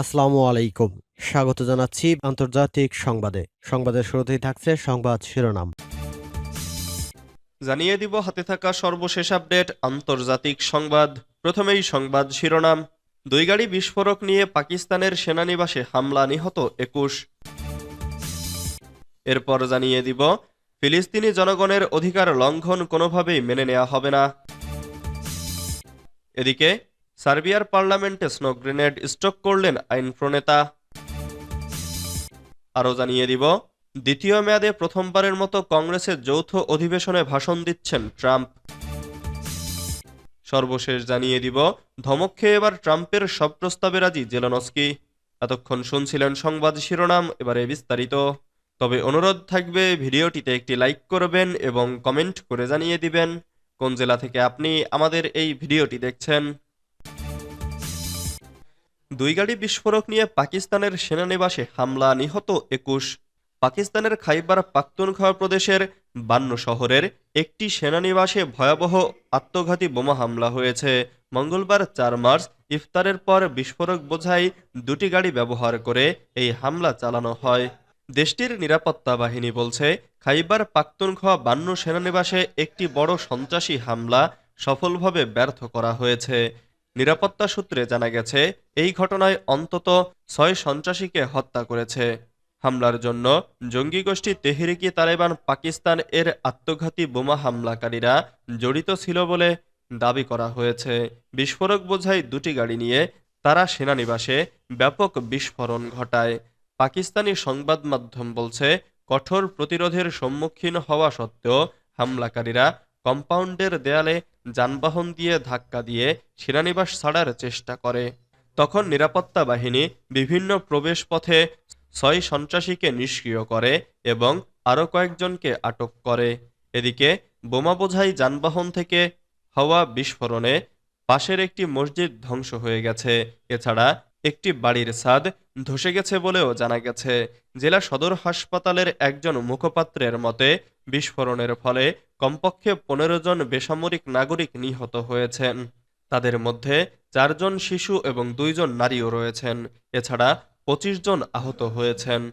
আসসালামু আলাইকুম। স্বাগত জানাচ্ছি আন্তর্জাতিক সংবাদে। সংবাদের শুরুতেই থাকছে সংবাদ শিরোনাম। জানিয়ে দিব হাতে থাকা সর্বশেষ আপডেট, আন্তর্জাতিক সংবাদ। প্রথমেই সংবাদ শিরোনাম। দুই গাড়ি বিস্ফোরক নিয়ে পাকিস্তানের সেনানিবাসে হামলা নিহত একুশ। এরপর জানিয়ে দিব, ফিলিস্তিনি জনগণের অধিকার লঙ্ঘন কোনোভাবেই মেনে নেওয়া হবে না। এদিকে সার্বিয়ার পার্লামেন্টে স্নো গ্রেনেড স্ট্রোক করলেন আইন প্রণেতা। আরও জানিয়ে দিব, দ্বিতীয় মেয়াদে প্রথমবারের মতো কংগ্রেসের যৌথ অধিবেশনে ভাষণ দিচ্ছেন ট্রাম্প। সর্বশেষ জানিয়ে দিব, ধমক খেয়ে এবার ট্রাম্পের সব প্রস্তাবে রাজি জেলনস্কি। এতক্ষণ শুনছিলেন সংবাদ শিরোনাম, এবারে বিস্তারিত। তবে অনুরোধ থাকবে, ভিডিওটিতে একটি লাইক করবেন এবং কমেন্ট করে জানিয়ে দিবেন। কোন জেলা থেকে আপনি আমাদের এই ভিডিওটি দেখছেন? দুই গাড়ি বিস্ফোরক নিয়ে পাকিস্তানের সেনানিবাসে হামলা নিহত একুশ। পাকিস্তানের খাইবার পাখতুনখোয়া প্রদেশের বান্ন শহরের একটি সেনানিবাসে ভয়াবহ আত্মঘাতী বোমা হামলা হয়েছে। মঙ্গলবার চার মার্চ ইফতারের পর বিস্ফোরক বোঝাই দুটি গাড়ি ব্যবহার করে এই হামলা চালানো হয়। দেশটির নিরাপত্তা বাহিনী বলছে, খাইবার পাখতুনখোয়া বান্ন সেনানিবাসে একটি বড় সন্ত্রাসী হামলা সফলভাবে ব্যর্থ করা হয়েছে। নিরাপত্তা সূত্রে জানা গেছে, এই ঘটনায় অন্তত ছয় সন্ত্রাসীকে হত্যা করেছে। হামলার জন্য জঙ্গি গোষ্ঠী তেহরিকি তালেবান পাকিস্তান এর আত্মঘাতী বোমা হামলাকারীরা জড়িত ছিল বলে দাবি করা হয়েছে। বিস্ফোরক বোঝাই দুটি গাড়ি নিয়ে তারা সেনানিবাসে ব্যাপক বিস্ফোরণ ঘটায়। পাকিস্তানি সংবাদ মাধ্যম বলছে, কঠোর প্রতিরোধের সম্মুখীন হওয়া সত্ত্বেও হামলাকারীরা কম্পাউন্ডের দেয়ালে যানবাহন দিয়ে ধাক্কা দিয়ে সেনানিবাস ছাড়ার চেষ্টা করে। তখন নিরাপত্তা বাহিনী বিভিন্ন প্রবেশপথে ছয় সন্ত্রাসীকে নিষ্ক্রিয় করে এবং আরও কয়েকজনকে আটক করে। এদিকে বোমা বোঝাই যানবাহন থেকে হওয়া বিস্ফোরণে পাশের একটি মসজিদ ধ্বংস হয়ে গেছে। এছাড়া একটি বাড়ির ছাদ ধসে গেছে বলেও জানা গেছে, জেলা সদর হাসপাতালের একজন মুখপাত্রের মতে, বিস্ফোরণের ফলে কমপক্ষে পনেরো জন বেসামরিক নাগরিক নিহত হয়েছেন। তাদের মধ্যে চারজন শিশু এবং দুইজন নারীও রয়েছেন। এছাড়া পঁচিশ জন আহত হয়েছেন।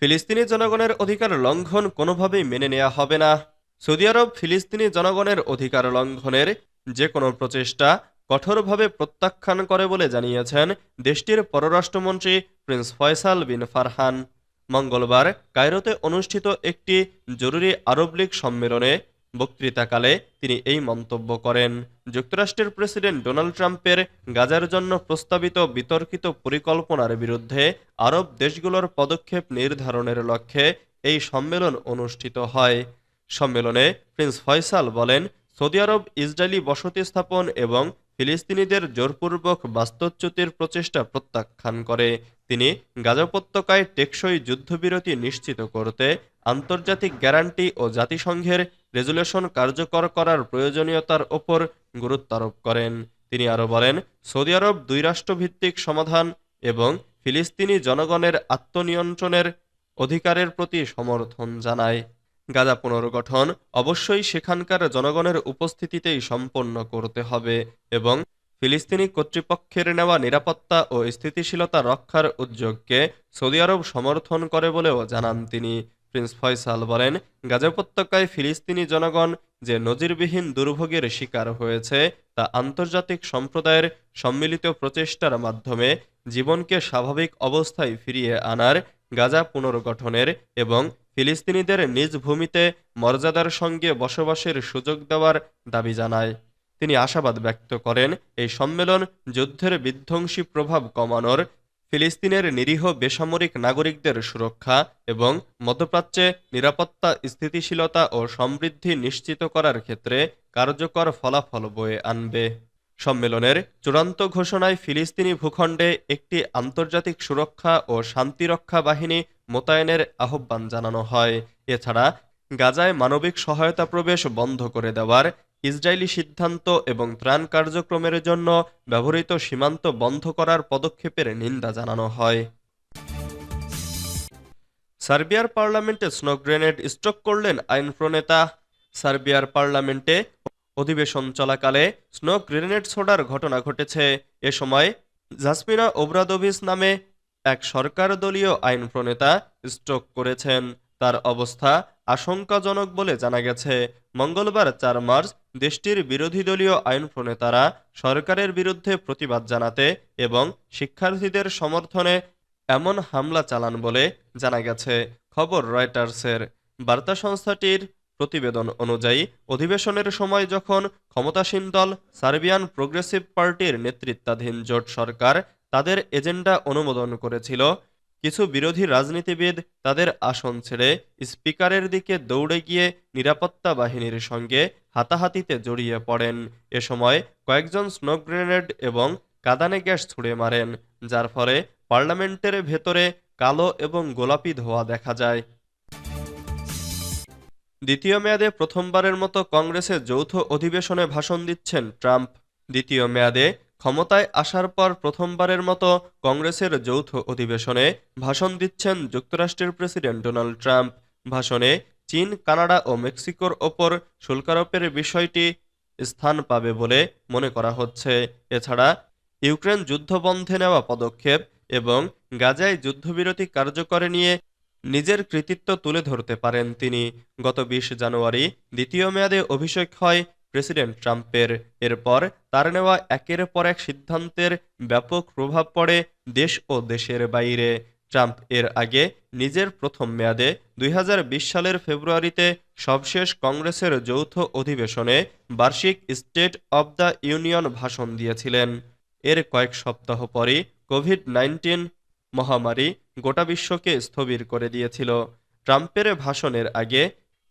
ফিলিস্তিনি জনগণের অধিকার লঙ্ঘন কোনোভাবেই মেনে নেওয়া হবে না। সৌদি আরব ফিলিস্তিনি জনগণের অধিকার লঙ্ঘনের যে কোনো প্রচেষ্টা কঠোরভাবে প্রত্যাখ্যান করে বলে জানিয়েছেন দেশটির পররাষ্ট্রমন্ত্রী প্রিন্স ফয়সাল বিন ফারহান। মঙ্গলবার কায়রোতে অনুষ্ঠিত একটি জরুরি আরব লীগ সম্মেলনে বক্তৃতাকালে তিনি এই মন্তব্য করেন। যুক্তরাষ্ট্রের প্রেসিডেন্ট ডোনাল্ড ট্রাম্পের গাজার জন্য প্রস্তাবিত বিতর্কিত পরিকল্পনার বিরুদ্ধে আরব দেশগুলোর পদক্ষেপ নির্ধারণের লক্ষ্যে এই সম্মেলন অনুষ্ঠিত হয়। সম্মেলনে প্রিন্স ফয়সাল বলেন, সৌদি আরব ইসরায়েলি বসতি স্থাপন এবং ফিলিস্তিনিদের জোরপূর্বক বাস্তুচ্যুতির প্রচেষ্টা প্রত্যাখ্যান করে। তিনি গাজা উপত্যকায় টেকসই যুদ্ধবিরতি নিশ্চিত করতে আন্তর্জাতিক গ্যারান্টি ও জাতিসংঘের রেজুলেশন কার্যকর করার প্রয়োজনীয়তার ওপর গুরুত্ব আরোপ করেন। তিনি আরও বলেন, সৌদি আরব দুই রাষ্ট্রভিত্তিক সমাধান এবং ফিলিস্তিনি জনগণের আত্মনিয়ন্ত্রণের অধিকারের প্রতি সমর্থন জানায়। গাজা পুনর্গঠন অবশ্যই সেখানকার জনগণের উপস্থিতিতেই সম্পন্ন করতে হবে এবং ফিলিস্তিনি কর্তৃপক্ষের নেওয়া নিরাপত্তা ও স্থিতিশীলতা রক্ষার উদ্যোগকে সৌদি আরব সমর্থন করে বলেও জানান তিনি। প্রিন্স ফয়সাল বলেন, গাজা উপত্যকায় ফিলিস্তিনি জনগণ যে নজিরবিহীন দুর্ভোগের শিকার হয়েছে তা আন্তর্জাতিক সম্প্রদায়ের সম্মিলিত প্রচেষ্টার মাধ্যমে জীবনকে স্বাভাবিক অবস্থায় ফিরিয়ে আনার গাজা পুনর্গঠনের এবং ফিলিস্তিনিদের নিজ ভূমিতে মর্যাদার সঙ্গে বসবাসের সুযোগ দেওয়ার দাবি জানায়। তিনি আশাবাদ ব্যক্ত করেন, এই সম্মেলন যুদ্ধের বিধ্বংসী প্রভাব কমানোর, ফিলিস্তিনের নিরীহ বেসামরিক নাগরিকদের সুরক্ষা এবং মধ্যপ্রাচ্যে নিরাপত্তা, স্থিতিশীলতা ও সমৃদ্ধি নিশ্চিত করার ক্ষেত্রে কার্যকর ফলাফল বয়ে আনবে। সম্মেলনের চূড়ান্ত ঘোষণায় ফিলিস্তিনি ভূখণ্ডে একটি আন্তর্জাতিক সুরক্ষা ও শান্তিরক্ষা বাহিনী মোতায়েনের আহ্বান জানানো হয়। এছাড়া গাজায় মানবিক সহায়তা প্রবেশ বন্ধ করে দেওয়ার ইসরায়েলি সিদ্ধান্ত এবং ত্রাণ কার্যক্রমের জন্য ব্যবহৃত সীমান্ত বন্ধ করার পদক্ষেপের নিন্দা জানানো হয়। সার্বিয়ার পার্লামেন্টে স্নো গ্রেনেড স্ট্রোক করলেন আইন প্রণেতা। সার্বিয়ার পার্লামেন্টে অধিবেশন চলাকালে স্নো গ্রেনেড ছোড়ার ঘটনা ঘটেছে। এ সময় জাসমিনা ওব্রাদোভিস নামে এক সরকার দলীয় আইন প্রণেতা স্ট্রোক করেছেন। তার অবস্থা আশঙ্কাজনক বলে জানা গেছে। মঙ্গলবার চার মার্চ দেশটির বিরোধী দলীয় আইন প্রণেতারা সরকারের বিরুদ্ধে প্রতিবাদ জানাতে এবং শিক্ষার্থীদের সমর্থনে এমন হামলা চালান বলে জানা গেছে, খবর রয়টার্সের। বার্তা সংস্থাটির প্রতিবেদন অনুযায়ী, অধিবেশনের সময় যখন ক্ষমতাসীন দল সার্বিয়ান প্রোগ্রেসিভ পার্টির নেতৃত্বাধীন জোট সরকার তাদের এজেন্ডা অনুমোদন করেছিল। কিছু বিরোধী রাজনীতিবিদ তাদের আসন ছেড়ে স্পিকারের দিকে দৌড়ে গিয়ে নিরাপত্তা বাহিনীর সঙ্গে হাতাহাতিতে জড়িয়ে পড়েন। এ সময় কয়েকজন স্নো গ্রেনেড এবং কাদানে গ্যাস ছুড়ে মারেন, যার ফলে পার্লামেন্টের ভেতরে কালো এবং গোলাপি ধোয়া দেখা যায়। দ্বিতীয় মেয়াদে প্রথমবারের মতো কংগ্রেসের যৌথ অধিবেশনে ভাষণ দিচ্ছেন ট্রাম্প। দ্বিতীয় মেয়াদে ক্ষমতায় আসার পর প্রথমবারের মতো কংগ্রেসের যৌথ অধিবেশনে ভাষণ দিচ্ছেন যুক্তরাষ্ট্রের প্রেসিডেন্ট ডোনাল্ড ট্রাম্প। ভাষণে চীন, কানাডা ও মেক্সিকোর ওপর শুল্কারোপের বিষয়টি স্থান পাবে বলে মনে করা হচ্ছে। এছাড়া ইউক্রেন যুদ্ধবন্ধে নেওয়া পদক্ষেপ এবং গাজায় যুদ্ধবিরতি কার্যকরে নিয়ে নিজের কৃতিত্ব তুলে ধরতে পারেন তিনি। গত বিশ জানুয়ারি দ্বিতীয় মেয়াদে অভিষেক হয় প্রেসিডেন্ট ট্রাম্পের এরপর তার নেওয়া একের পর এক সিদ্ধান্তের ব্যাপক প্রভাব পড়ে দেশ ও দেশের বাইরে। ট্রাম্প এর আগে নিজের প্রথম মেয়াদে দুই হাজার বিশ সালের ফেব্রুয়ারিতে সবশেষ কংগ্রেসের যৌথ অধিবেশনে বার্ষিক স্টেট অব দ্য ইউনিয়ন ভাষণ দিয়েছিলেন। এর কয়েক সপ্তাহ পরই কোভিড নাইন্টিন মহামারী গোটা বিশ্বকে স্থবির করে দিয়েছিল। ট্রাম্পের ভাষণের আগে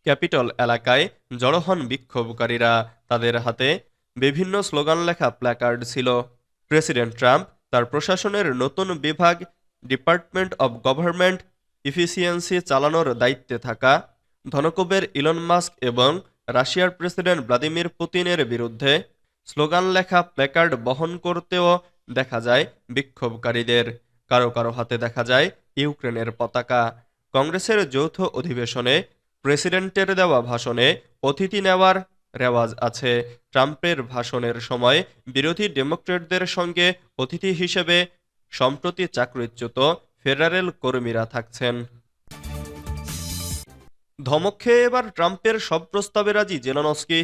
ক্যাপিটল এলাকায় জড়ো হন বিক্ষোভকারীরা। তাদের হাতে বিভিন্ন স্লোগান লেখা প্ল্যাকার্ড ছিল। প্রেসিডেন্ট ট্রাম্প তার প্রশাসনের নতুন বিভাগ, ডিপার্টমেন্ট অব গভর্নমেন্ট, ইফিসিয়েন্সি চালানোর দায়িত্বে থাকা, ধনকুবের ইলন মাস্ক এবং রাশিয়ার প্রেসিডেন্ট ভ্লাদিমির পুতিনের বিরুদ্ধে স্লোগান লেখা প্ল্যাকার্ড বহন করতেও দেখা যায় বিক্ষোভকারীদের। কারও কারও হাতে দেখা যায় ইউক্রেনের পতাকা। কংগ্রেসের যৌথ অধিবেশনে প্রেসিডেন্টের দেওয়া ভাষণে অতিথি নেওয়ার রেওয়াজ আছে। ট্রাম্পের ভাষণের সময় বিরোধী ডেমোক্রেটদের সঙ্গে অতিথি হিসেবে সম্প্রতি চাকরিচ্যুত ফেডারেল কর্মীরা থাকছেন। ধমক খেয়ে এবার ট্রাম্পের সব প্রস্তাবে রাজি জেলানস্কি।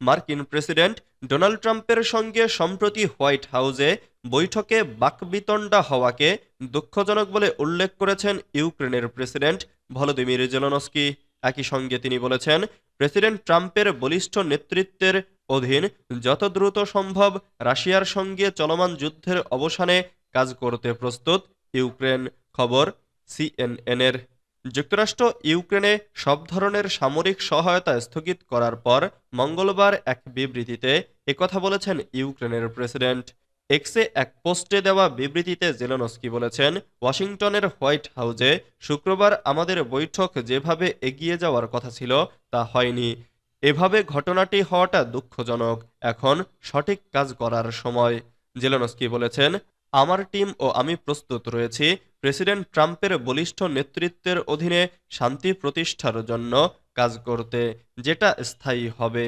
মার্কিন প্রেসিডেন্ট ডোনাল্ড ট্রাম্পের সঙ্গে সম্প্রতি হোয়াইট হাউসে বৈঠকে বাকবিতণ্ডা হওয়াকে দুঃখজনক বলে উল্লেখ করেছেন ইউক্রেনের প্রেসিডেন্ট ভলোদিমির জেলনস্কি। একই সঙ্গে তিনি বলেছেন, প্রেসিডেন্ট ট্রাম্পের বলিষ্ঠ নেতৃত্বের অধীন যত দ্রুত সম্ভব রাশিয়ার সঙ্গে চলমান যুদ্ধের অবসানে কাজ করতে প্রস্তুত। ইউক্রেন খবর সিএনএনের যুক্তরাষ্ট্র ইউক্রেনে সব ধরনের সামরিক সহায়তা স্থগিত করার পর মঙ্গলবার এক বিবৃতিতে একথা বলেছেন ইউক্রেনের প্রেসিডেন্ট। এক্সে এক পোস্টে দেওয়া বিবৃতিতে জেলেনস্কি বলেছেন, ওয়াশিংটনের হোয়াইট হাউজে শুক্রবার আমাদের বৈঠক যেভাবে এগিয়ে যাওয়ার কথা ছিল তা হয়নি। এভাবে ঘটনাটি হওয়াটা দুঃখজনক। এখন সঠিক কাজ করার সময়। জেলেনস্কি বলেছেন, আমার টিম ও আমি প্রস্তুত রয়েছি। প্রেসিডেন্ট ট্রাম্পের বলিষ্ঠ নেতৃত্বের অধীনে শান্তি প্রতিষ্ঠার জন্য কাজ করতে, যেটা স্থায়ী হবে।